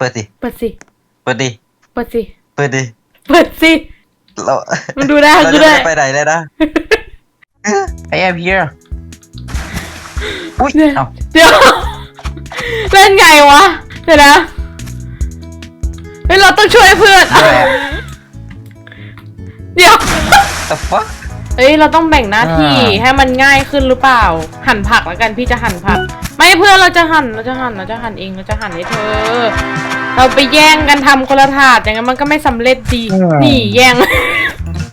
เปิดสิ เปิดสิ เปิดดิ เปิดสิ เปิดดิ เปิดสิ เรามันดูได้เราดูจะได้ไม่ไปไหนเลยนะ I am here อุ้ยเนี่ยเอ้าเดี๋ยว เล่นไงวะ เดี๋ยวนะ เฮ้ย เราต้องช่วยเพื่อน เดี๋ยวแหละเดี๋ยว the fuck เอ้ยเราต้องแบ่งหน้าที่อ่า ให้มันง่ายขึ้นหรือเปล่า หั่นผักแล้วกันพี่จะหั่นผัก ไม่เพื่อนเราจะหั่นเราจะหั่นเราจะหั่นเองเราจะหั่นให้เธอ เราไปแย่งกันทำคนละถาดอย่างนั้นมันก็ไม่สำเร็จดีนี่แย่ง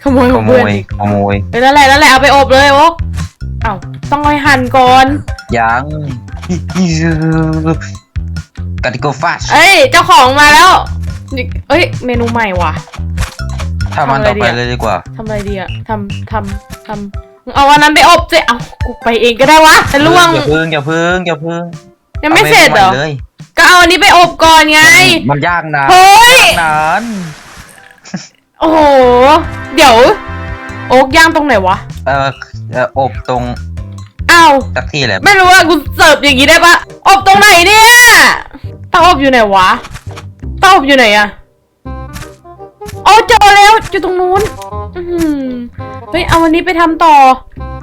ขโมยขของโมเพื่อนยขโมยเออนั่นแหละนั่นแหละเอาไปอบเลยโอ๊กเอ้าต้องเอาไปหั่นก่อน ยังกาติโกฟัชเอ้ยเจ้าของมาแล้วนี่เอ้ย เมนูใหม่ว่ะ ถ้ามันต่อไปเลยดีกว่าทำอะไรดีอะทำทำทำมึงเอาวันนั้นไปอบสิเอากูไปเองก็ได้วะแต่ล่วงอย่าพึ่งอย่าพึ่งอย่าพึ่งยังไม่เสร็จเหรอาไปใม่เลยก็เอาอันนี้ไปอบก่อนไง มันยากนะเฮ้ยนานโอ้โห เดี๋ยว โอ๊กย่างตรงไหนวะ เออเอ่ออบตรงอ้าวสักที่แหละ ไม่รู้ว่ากูเสิร์ฟอย่างนี้ได้ปะอบตรงไหนเนี่ยเตาอบอยู่ไหนวะเตาอบอยู่ไหนอะ อ๋อเจอแล้วอยู่ตรงนู้นอื้อหือเฮ้ยเอาอันนี้ไปทำต่อ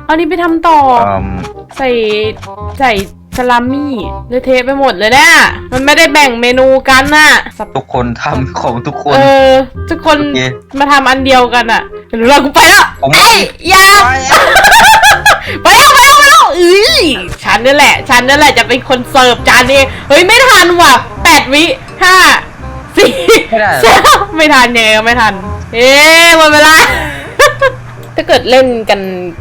เอาอันนี้ไปทำต่อเอิ่มใส่ใส่สลามี่เลอะเทะไปหมดเลยเนี่ยมันไม่ได้แบ่งเมนูกันน่ะสับทุกคนทำของทุกคน เออทุกคนโอเค มาทำอันเดียวกันอะเดี๋ยวเรากูไปแล้วผมไอ้ยอยาไปไปแล้วไปแล้วไปแล้วเอ้ยฉันนี่แหละ ฉันนี่แหละจะเป็นคนเสิร์ฟจานเองเฮ้ยไม่ทันว่ะแปดวิห้า สี่ไม่ได้สามไม่ทันยังไงก็ไม่ทัน เอ๊ะหมดเวลา ถ้าเกิดเล่นกัน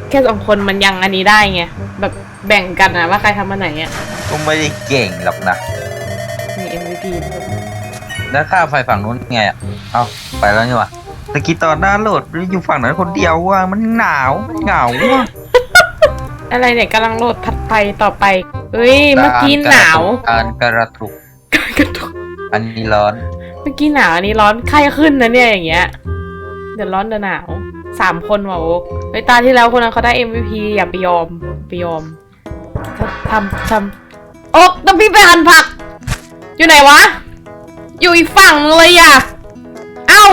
แค่สองคนมันยังอันนี้ได้ไง แบบแบ่งกันอะว่าใครทำอันไหนอะก็ไม่ได้เก่งหรอกนะ มี MVP แล้วค่าไฟฝั่งนู้นไงอะเอาไปแล้วนี่วะตะกี้ตอนหน้าโหลดอยู่ฝั่งนั้นคนเดียวว่ะมันหนาวมันเหงาว่ะอะไรเนี่ยกำลังโหลดพัดไปต่อไป เฮ้ย เมื่อกี้หนาว การกระตุกกระตุกอันนี้ร้อน เมื่อกี้หนาวอันนี้ร้อนไข้ขึ้นนะเนี่ยอย่างเงี้ย เดี๋ยวร้อนเดี๋ยวหนาวสามคนว่ะโอ๊กเฮ้ยตาที่แล้วคนนั้นเขาได้ MVP อย่าไปยอมไปยอมทำทำโอ๊กต้องพี่ไปหั่นผัก อยู่ไหนวะ อยู่อีกฝั่งเลยอะ เอ้า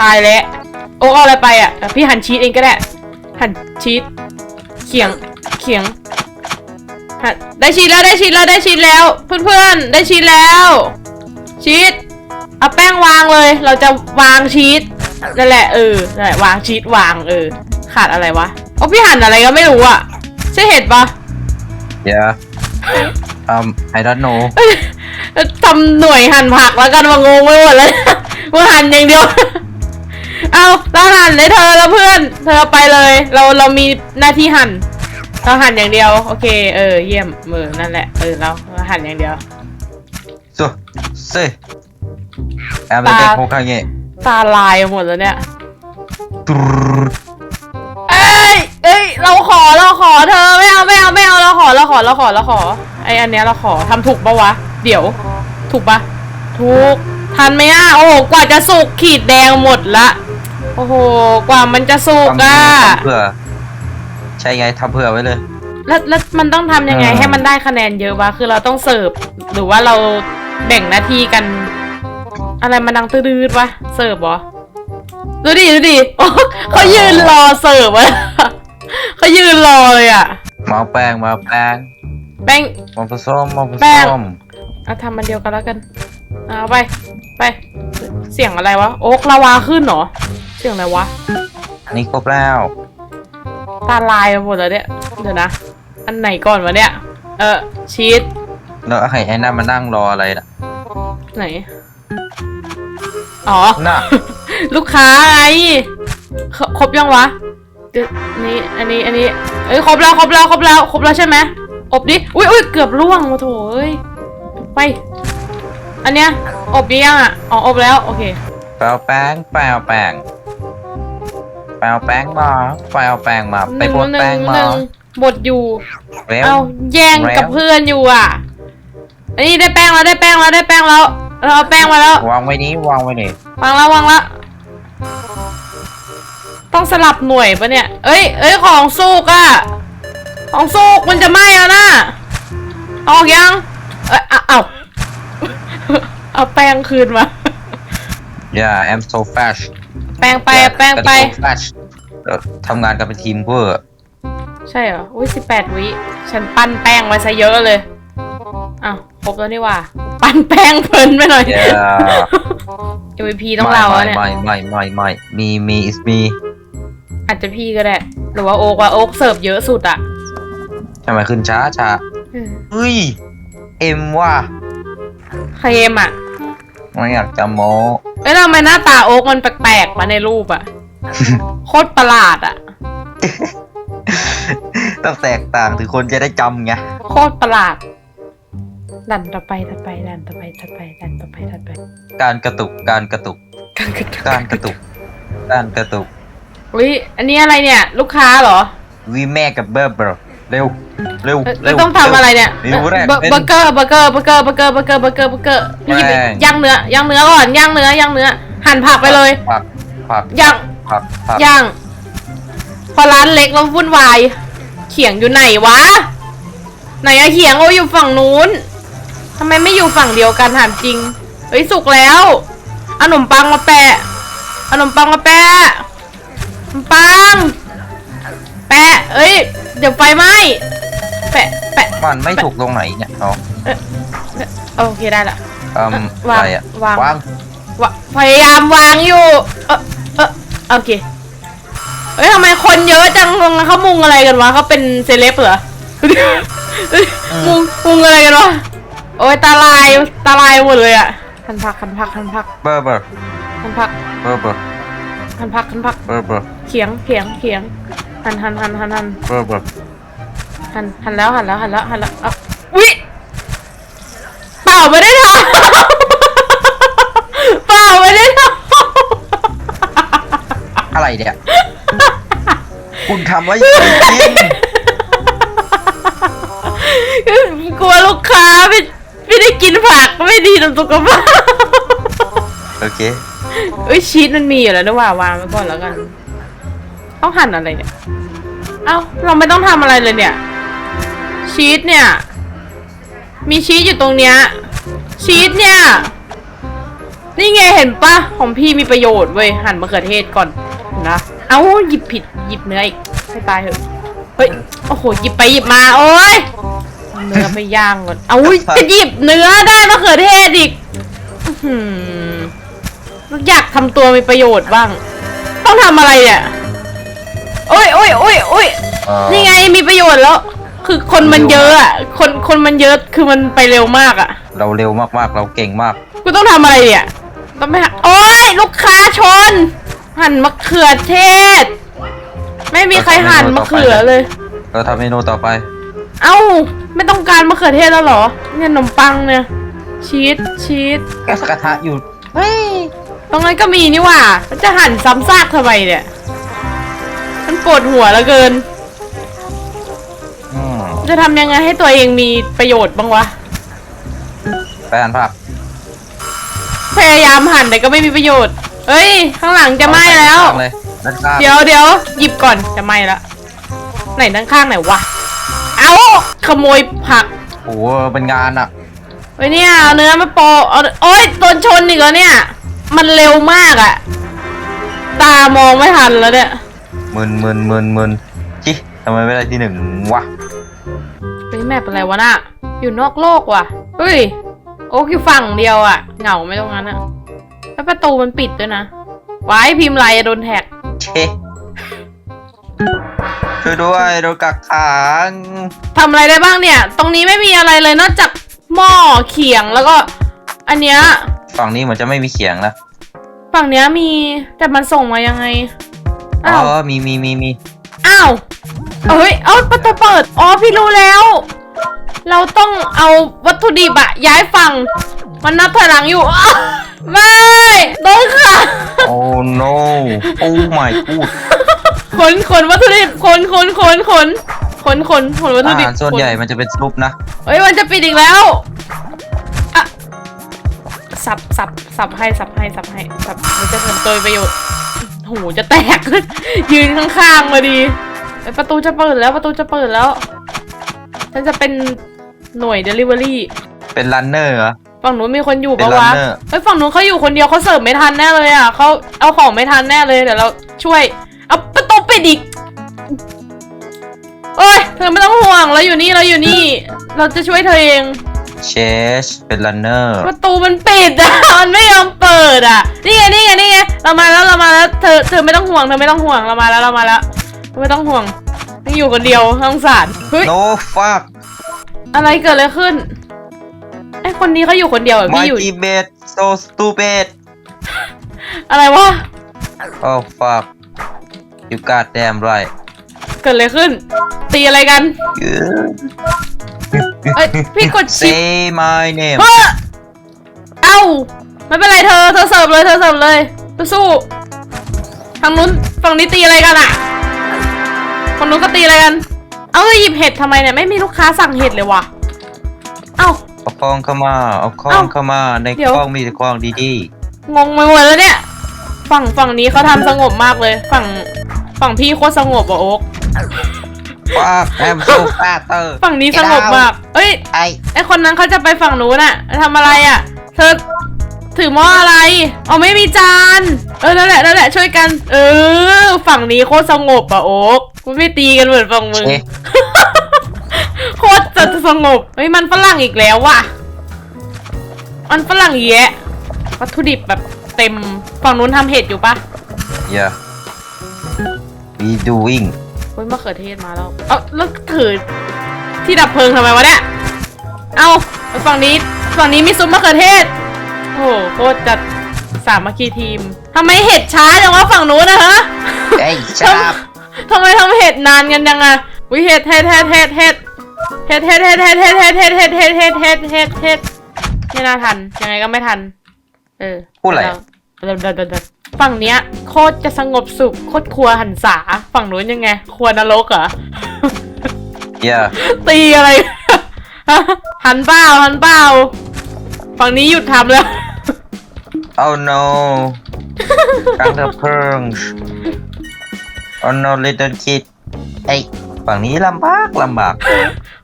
ตายแล้ว โอ๊กเอาอะไรไปอะอ่พี่หั่นชีสเองก็ได้ หั่นชีสเขียงเขียงหั่นได้ชีสแล้วได้ชีสแล้วได้ชีสแล้ว เพื่อนๆได้ชีสแล้วชีส เอาแป้งวางเลย เราจะวางชีสนั่นแหละเออนั่นแหละวางชีสวางเออ ขาดอะไรวะโอ้พี่หั่นอะไรก็ไม่รู้อะใช่เห็ดปะเดี๋ยวอืม I don't know ทำหน่วยหั่นผักแล้วกันมางงไปหมดเลยว่าหั่นอย่างเดียว เอาเราหั่นเลยเธอแล้วเพื่อน เธอไปเลย เราเรามีหน้าที่หั่น เราหั่นอย่างเดียว โอเค เออ เยี่ยมเออนั่นแหละ เออ เราเราหั่นอย่างเดียว so say แอมเป็นเด็กโคคาเงะตาลายหมดแล้วเนี่ยตรูดเอ้ยเอ้ย เราขอ เราขอเธอ ไม่เอา ไม่เอา ไม่เอา เราขอ เราขอ เราขอ เราขอ ไออันเนี้ยเราขอทำถูกปะวะ เดี๋ยว ถูกปะถูก ทันไหมอะ โอ้โห กว่าจะสุกขีดแดงหมดละ โอ้โห กว่ามันจะสุกทำอะทำเผื่อ ใช่ไงทำเผื่อไว้เลย แล้ว แล้วมันต้องทำยังไงอ่าให้มันได้คะแนนเยอะวะ คือเราต้องเสิร์ฟ หรือว่าเราแบ่งหน้าที่กัน อะไรมันดังตื้อๆวะ เสิร์ฟเหรอ ดูดิ ดูดิโอ้เขายืนรอเสิร์ฟอะเขายืนรอเลยอะมาแป้งมาแป้งแป้ง มาผสมมาผแป้งสมเอาทำมันเดียวกันแล้วกัน เอาไป ไป เสียงอะไรวะ โอ๊กลาวาขึ้นเหรอ เสียงอะไรวะนี่ครบแล้วตาลายไปหมดแล้วเนี่ย เดี๋ยวนะ อันไหนก่อนวะเนี่ย เออชีสแล้วให้ไอ้นั่นมานั่งรออะไรน่ะ ไหน อ๋อ น่ะ ลูกค้าไงครครบยังวะเดี๋ยวนี่อันนี้ อันนี้ เอ้ย ครบแล้ว ครบแล้ว ครบแล้ว ครบแล้วใช่ไหมอบดิ อุ้ยอุ้ยเกือบล่วงมาโถเอ้ย ไป อันเนี้ย อบดียังอะ อ๋อ อบแล้ว โอเค แปลแป้งแปลแป้งแปลแป้งมาแปลแป้งมา ไปบดแป้งหมานึ่งบดอยู่ เร็ว เอาแย่งแล้วกับเพื่อนอยู่อะ อันนี้ได้แป้งแล้ว ได้แป้งแล้ว ได้แป้งแล้ว เราเอาแป้งมาแล้ว วางไว้นี้วางไว้นี่วางแล้ววางแล้วต้องสลับหน่วยปะเนี่ย เอ้ย เอ้ย ของสุกอะของสุกมันจะไหม้แล้วนะเอาออกยัง เอ้ยเอาเอาเอาเอาแป้งคืนมา yeah I'm so fast แป้งไปแป้งไป I'm so fast เราทำงานกันเป็นทีมเวอร์ ใช่เหรอ อุ้ยสิบแปดวิ ฉันปั้นแป้งไว้ซะเยอะเลยอ้าว ครบแล้วนี่หว่าปั้นแป้งเพลินไปหน่อย yeah MVP ต้องเราอะเนี่ยไม่ไม่ไม่ไม่มีมี is me อาจจะพี่ก็ได้ หรือว่าโอ๊กว่าโอ๊กเสิร์ฟเยอะสุดอะทำไมขึ้นช้าช้าอืมเฮ้ย เอ็มว่ะใครเอ็มอะไม่อยากจะโม้ เอ้ยทำไมหน้าตาโอ๊กมันแปลกๆมาในรูปอะโคตรประหลาดอะต้องแตกต่างถึงคนจะได้จำไง โคตรประหลาด ดันต่อไปถัดไปดันต่อไปถัดไปดันต่อไปถัดไป การกระตุกการกระตุกกันกันการกระตุก การกระตุกอุ้ยอันนี้อะไรเนี่ย ลูกค้าเหรอวีแม่กับเบอร์เบอร์เร็วเร็วเอ้ยเร็แล้ววต้องทำอะไรเนี่ยเร็วแรกเบอร์เป็นเบอร์เกอร์เบอร์เกอร์เบอร์เกอร์เบอร์เกอร์เบอร์เกอร์เบอร์เกอร์เบอร์เกอร์พี่หยิบแป้งย่างเนื้อย่างเนื้อก่อนย่างเนื้อย่างเนื้อ หั่นผักไปเลยผักผักย่างผักผักย่าง พอร้านเล็กแล้ววุ่นวาย เขียงอยู่ไหนวะ ไหนอะเขียงโออยู่ฝั่งนู้น ทำไมไม่อยู่ฝั่งเดียวกันถามจริง เฮ้ยสุกแล้วเอาขนมปังมาแปะเอาขนมปังมาแปะขนมปัง แปะเอ้ย เดี๋ยวไฟไหม้แปะแปะมันไม่ถูกตรงไหนเนี่ยเนาะโอเคได้ละอืมวางอะไรอะวาง วางวะพยายามวางอยู่เออเออโอเคเฮ้ยทำไมคนเยอะจังเขามุงอะไรกันวะเขาเป็นเซเลบเหรอเฮ้ยมุงมุงอะไรกันวะ โอ้ยตาลายตาลายหมดเลยอะหันผักหันผักหันผักเบอร์เบอร์หันผักเบอร์เบอร์หันผักหันผักเบอร์เบอร์เขียงเขียงเขียงหันหันหันหันหันเบอร์เบอร์หันหันแล้วหันแล้วหันแล้วหันแล้วเอาวิเปล่าไม่ได้ทำ เปล่าไม่ได้ทำอะไรเนี่ย คุณทำไว้จริงกลัวลูกค้าไม่ไม่ได้ กินผักไม่ดีต่อสุขภาพโอเคเอ้ยชีสมันมีอยู่แล้วนะว่าวางไว้ก่อนแล้วกันต้องหั่นอะไรเนี่ย เอ้าเราไม่ต้องทำอะไรเลยเนี่ย ชีสเนี่ย มีชีสอยู่ตรงเนี้ย ชีสเนี่ย นี่ไงเห็นปะของพี่มีประโยชน์เว้ยหั่นมะเขือเทศก่อนนะ เอ้าหยิบผิดหยิบเนื้ออีกให้ตายเถอะ เฮ้ย โอ้โหหยิบไปหยิบมา โอ้ย เอาเนื้อไปย่างก่อน เอาจะหยิบเนื้อได้มะเขือเทศอีกอื้อหืออยากทำตัวมีประโยชน์บ้าง ต้องทำอะไรเนี่ยโอ้ยโอ้ยโอ้ยโอ้ยเอ่อนี่ไงมีประโยชน์แล้ว คือคนมันเยอะอะ คนคนมันเยอะคือมันไปเร็วมากอะ เราเร็วมากๆ เราเก่งมาก กูต้องทำอะไรเนี่ย ต้องไปหาโอ๊ยลูกค้าชน หั่นมะเขือเทศ ไม่มีใครหั่นมะเขือเลย เราทำเมนูต่อไป เอ้า ไม่ต้องการมะเขือเทศแล้วเหรอ เนี่ยขนมปังเนี่ย ชีสชีสแก๊สกระทะอยู่เฮ้ยตรงนั้นก็มีนี่หว่ามันจะหั่นซ้ำซากทำไมเนี่ย มันปวดหัวเหลือเกิน อืมจะทำยังไงให้ตัวเองมีประโยชน์บ้างวะ ไปหั่นผักพยายามหั่นแต่ก็ไม่มีประโยชน์ เอ้ย ข้างหลังจะไหม้แล้ว เอาเลยด้านข้าง เดี๋ยวเดี๋ยวหยิบก่อนจะไหม้ละไหนด้านข้างไหนวะ เอาขโมยผักโอ้โหเป็นงานอะเฮ้ยเนี่ยเอาเนื้อมาโปะเอาโอ๊ยโดนชนอีกแล้วเนี่ย มันเร็วมากอะตามองไม่ทันแล้วเนี่ยมึนมึนมึนมึนจิทำไมไม่ได้ที่หนึ่งวะเฮ้ยแม่เป็นไรวะน่ะ อยู่นอกโลกว่ะเฮ้ยโอ๊กอยู่ฝั่งเดียวอะเหงาไหม่ตรงนั้นอะแล้วประตูมันปิดด้วยนะไว้พิมพ์ไรอะโดนแท็ก เช ช่วยด้วยโดนกักขังทำอะไรได้บ้างเนี่ย ตรงนี้ไม่มีอะไรเลยนอกจากหม้อเขียงแล้วก็ อันเนี้ยฝั่งนี้เหมือนจะไม่มีเขียงนะฝั่งเนี้ยมีแต่มันส่งมายังไงอ๋อ้าวอมีมีมีมีอ้าวเอ้ยเอาประตูเปิดอ๋อพี่รู้แล้ว เราต้องเอาวัตถุดิบอะย้ายฝั่ง มันนับถอยหลังอยู่อ้าวไม่โดนค่ะ โอ้ no โอ้ my god ขนขนวัตถุดิบขนขนขนขนขนขนขนวัตถุอาดิบหารส่วนขใหญ่มันจะเป็นซุปนะเฮ้ยมันจะปิดอีกแล้วอะสับสับสับให้สับให้สับให้สับมันจะทำตัวประโยชน์หูจะแตก ยืนข้างๆมาดีเอ้ยประตูจะเปิดแล้วประตูจะเปิดแล้ว ฉันจะเป็นหน่วย Delivery เป็นรันเนอร์เหรอ ฝั่งนู้นมีคนอยู่เป็นปะวะ runner เฮ้ยฝั่งนู้นเขาอยู่คนเดียวเขาเสิร์ฟไม่ทันแน่เลยอะเขาเอาของไม่ทันแน่เลยเดี๋ยวเราช่วย เอาประตูปิดอีกเอ้ยเธอไม่ต้องห่วงเราอยู่นี่เราอยู่นี่ เราจะช่วยเธอเองเชสเป็น runner ประตูมันปิดอะมันไม่ยอมเปิดอะนี่ไงนี่ไงนี่ไงเรามาแล้วเรามาแล้วเธอเธอไม่ต้องห่วงเธอไม่ต้องห่วงเรามาแล้วเรามาแล้วเธอไม่ต้องห่วงยังอยู่คนเดียวสงสารเฮ้ย no fuck อะไรเกิดอะไรขึ้นไอคนนี้เขาอยู่คนเดียวเหรอ my พี่อยู่ teammate so stupid อะไรวะ oh fuck you got damn right เกิดอะไรขึ้น ตีอะไรกัน เอ้ยพี่กดชิป say my name เฮ้อเอ้าไม่เป็นไรเธอ เธอเสิร์ฟเลยเธอเสิร์ฟเลยสู้ๆทางนู้นฝั่งนี้ตีอะไรกันอะคนนู้นก็ตีอะไรกัน เอาเลยหยิบเห็ดทำไมเนี่ยไม่มีลูกค้าสั่งเห็ดเลยวะเอ้า เอาของเข้ามา เอาขอเอ้างเข้ามา ในเดี๋ยวกล้องมีแต่ของดีงงไปหมดแล้วเนี่ย ฝั่งฝั่งนี้เขาทำสงบมากเลย ฝั่งฝั่งพี่โคตรสงบอะโอ๊กๆ fuck I'm so fatter ฝั่งนี้สงบมากเอ้ยไอไอคนนั้นเขาจะไปฝั่งนู้นอะทำอะไรอะเธอถือหม้ออะไรอ๋อไม่มีจานเออนั่นแหละนั่นแหละช่วยกัน เออ ฝั่งนี้โคตรสงบอะโอ๊กมันไม่ตีกันเหมือนฝั่งมึงเอ๊ะโคตรจะสงบเฮ้ยมันฝรั่งอีกแล้วว่ะมันฝรั่งแยะวัตถุดิบแบบ เต็มฝั่งนู้นทำเห็ดอยู่ปะ yeah we doing เฮ้ยมะเขือเทศมาแล้ว เอ้าแล้วถือที่ดับเพลิงทำไมวะเนี่ย เอาฝั่งนี้ฝั่งนี้มีซุปมะเขือเทศ โอ้โหโคตรจัดสามัคคีทีมทำไมเห็ดช้าจังวะฝั่งนู้นนะฮะเอ้ยชับทำไมทำเห็ดนานกันยังอะวิเห็ดเห็ดเห็ดเห็ดเห็ดเห็ดเห็ดเห็ดเห็ดเห็ดเห็ดเห็ดเห็ดเห็ดเห็ดเห็ดเห็ดเห็ดไม่น่าทันยังไงก็ไม่ทัน เออพูดอะไร เดินเดินเดินเดินฝั่งเนี้ย โคตรจะสงบสุขโคตรครัวหันษาฝั่งนู้นยังไง ครัวนรกเหรอ yeah ตีอะไร หันเปล่าหันเปล่าฝั่งนี้หยุดทำแล้ว oh no กลางเพลิง oh no little kid ไอยฝั่งนี้ลำบากลำบาก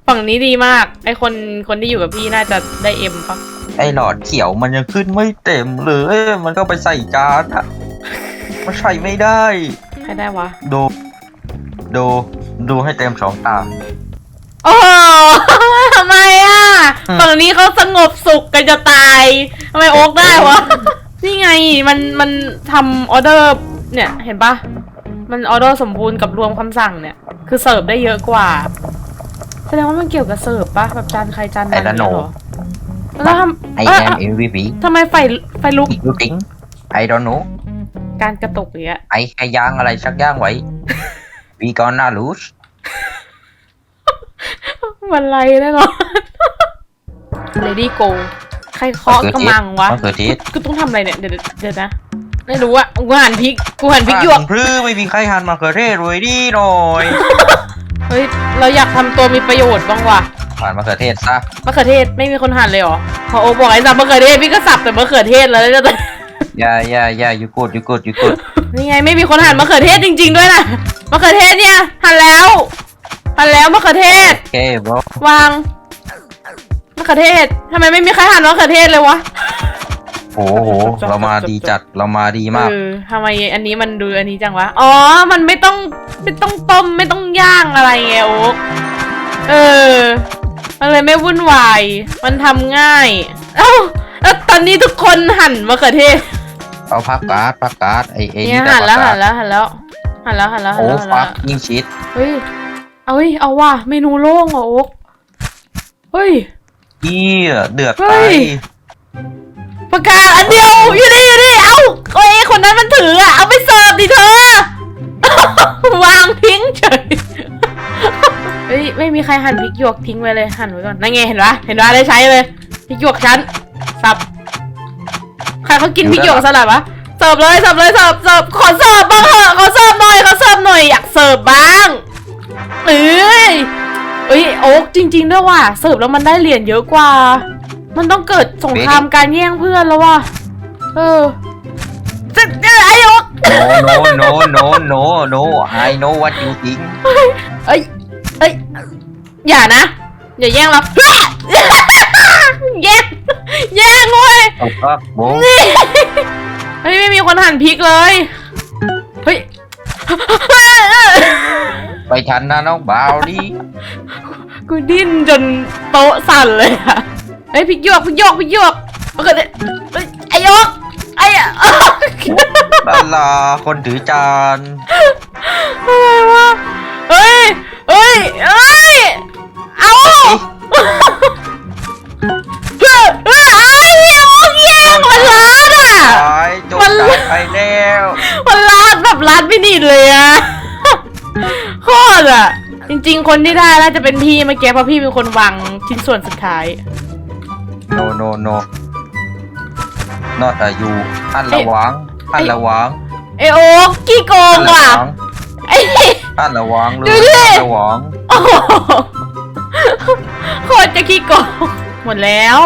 ฝั่งนี้ดีมาก ไอคนคนที่อยู่กับพี่น่าจะได้เอ็มปะ ไอหลอดเขียวมันยังขึ้นไม่เต็มเลยมันก็ไปใส่จานอะมันใส่ไม่ได้ ใครได้วะ ดู ดู ดูให้เต็มสองตา โอ้ทำไมอะอืม ฝั่งนี้เขาสงบสุขกันจะตายทำไมโอ๊กได้วะ นี่ไงมันมันทำออเดอร์เนี่ยเห็นปะมันออเดอร์สมบูรณ์กับรวมคำสั่งเนี่ย คือเสิร์ฟได้เยอะกว่า แสดงว่ามันเกี่ยวกับเสิร์ฟปะแบบจานใครจานมันไอ้ละโหนเนี่ยเหรอ แล้วทำ I เอ้ย am MVP ทำไมไฟไฟลุก you think I don't know การกระตุกอย่างเงี้ยไอ้แค่ย่างอะไรสักอย่างไว้ we gonna lose มันไรแน่นอน Lady Go ใครเคาะกระมังวะ มะเขือเทศกูต้องทำอะไรเนี่ย เดี๋ยวเดี๋ยวนะ ไม่รู้อะกูหั่นพริก กูหั่นพริกหยวก พรื้ไม่มีใครหั่นมะเขือเทศรวยดีหน่อย เฮ้ย เราอยากทำตัวมีประโยชน์บ้างว่ะ หั่นมะเขือเทศซะมะเขือเทศไม่มีคนหั่นเลยเหรอพอโอบอกไอ้สับมะเขือเทศพี่ก็สับแต่มะเขือเทศแล้วจะอย่าอย่าอย่า you good you good you good นี่ไงไม่มีคนหั่นมะเขือเทศจริง ๆ ด้วยนะมะเขือเทศเนี่ยหั่นแล้วหั่นแล้วมะเขือเทศโอเค bro วางมะเขือเทศทำไมไม่มีใครหั่นมะเขือเทศเลยวะโอ้โหเรามาดีจัดเรามาดีมากเออทำไมอันนี้มันดูอันนี้จังวะ อ๋อ มันไม่ต้องไม่ต้องต้มไม่ต้องย่างอะไรไงโอ๊กเออ มันเลยไม่วุ่นวาย มันทำง่าย เอ้าแล้วตอนนี้ทุกคนหั่นมะเขือเทศเอาพักการ์ดพักการ์ดไอ้ไอ้เนี่ยนี่หั่นแล้วพัหั่กนการ์ดแล้วหั่นแล้วหั่นแล้วหั่นแล้วหั่นโอ้แล้วหั่นฟัแล้กวยิ่งชิดเฮ้ยเอาเฮ้ยเอาว่ะเมนูโล่งอะโอ๊กเฮ้ยเหียเดือดเฮ้ไปย ประกาศอันเดียวอยู่นี่อยู่นี่เอ้าโอ้ยคนนั้นมันถืออะเอาไปเสิร์ฟดิเธอ วางทิ้งเฉยเฮ้ย ไม่มีใครหั่นพริกหยวกทิ้งไว้เลยหั่นไว้ก่อนนั่นไงเห็นปะเห็นปะได้ใช้เลยพริกหยวกฉันสับใครเขากินพริกหยวกสลัดวะเสิร์ฟเลยเสิร์ฟเลยเสิร์ฟเสิร์ฟขอเสิร์ฟบ้างเถอะขอเสิร์ฟหน่อยขอเสิร์ฟหน่อยอยากเสิร์ฟบ้างเอ้ยเอ้ยโอ๊กจริง ๆ ด้วยว่ะเสิร์ฟแล้วมันได้เหรียญเยอะกว่า มันต้องเกิดสงครามการแย่งเพื่อนแล้วว่ะเออจะจะไอ้โอ๊ก no no no no no I know what you think เอ้ยเอ้ยอย่านะ อย่าแย่งเราแย่งแย่งเว้ยตบครับโบะนี่เฮ้ยไม่มีคนหั่นพริกเลย เฮ้ย ไปทันนะน้องบ่าวดิกูดิ้นจนโต๊ะสั่นเลยอะเฮ้ยพริกหยวกพริกหยวกพริกหยวกมันก็เนี่ยเฮ้ยไอ้หยกไอ้อะลาลาคนถือจาน อะไรวะเฮ้ยเฮ้ยเฮ้ย เอาเฮ้ยเฮ้ยไอ้เหี้ยโอ๊ยแย่งมันร้านอะ ตายจบมัน ตายไปแล้วมันร้านแบบร้านไม่นิดเลยอะโคตรอะจริง ๆ คนที่ได้น่าจะเป็นพี่เมื่อกี้เพราะพี่เป็นคนวางชิ้นส่วนสุดท้าย โนโนโน not a you อันระวังอันระวังไอโอ๊กกี่โกอังนระว่ะวังไอ้ อันระวังเลดูยดิ อันระวังโอ้โหโคตร จะขี้โกงหมดแล้ว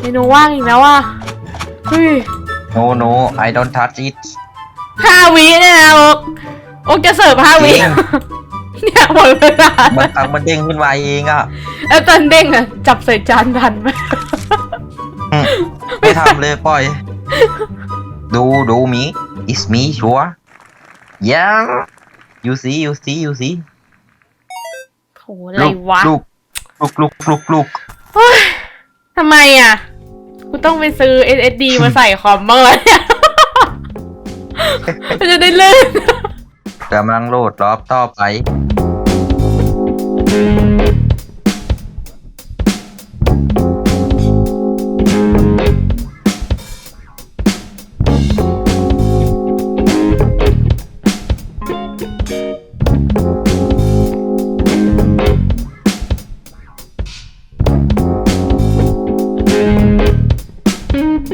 เมนูว่างอีกแล้วอะเฮ้ย no no I don't touch it ห้าวิเนี่ยนะโอ๊กโอ๊กจะเสิร์ฟห้าวิจริง เนี่ยหมดเวลาบางครั้งมันเด้งขึ้นมาเองอะแล้วตอนเด้งอะจับใส่จานทันไหมอืมไม่ทำเลยปล่อย ดูดูมี it's me sure yeah you see you see you see โหอะไรวะ ลูก ลุกลุกลุกลุกเฮ้ยทำไมอะ กูต้องไปซื้อ SSD มาใส่คอมบ้างแล้วเนี่ย มันจะได้เล่น กำลังโหลดรอบต่อไป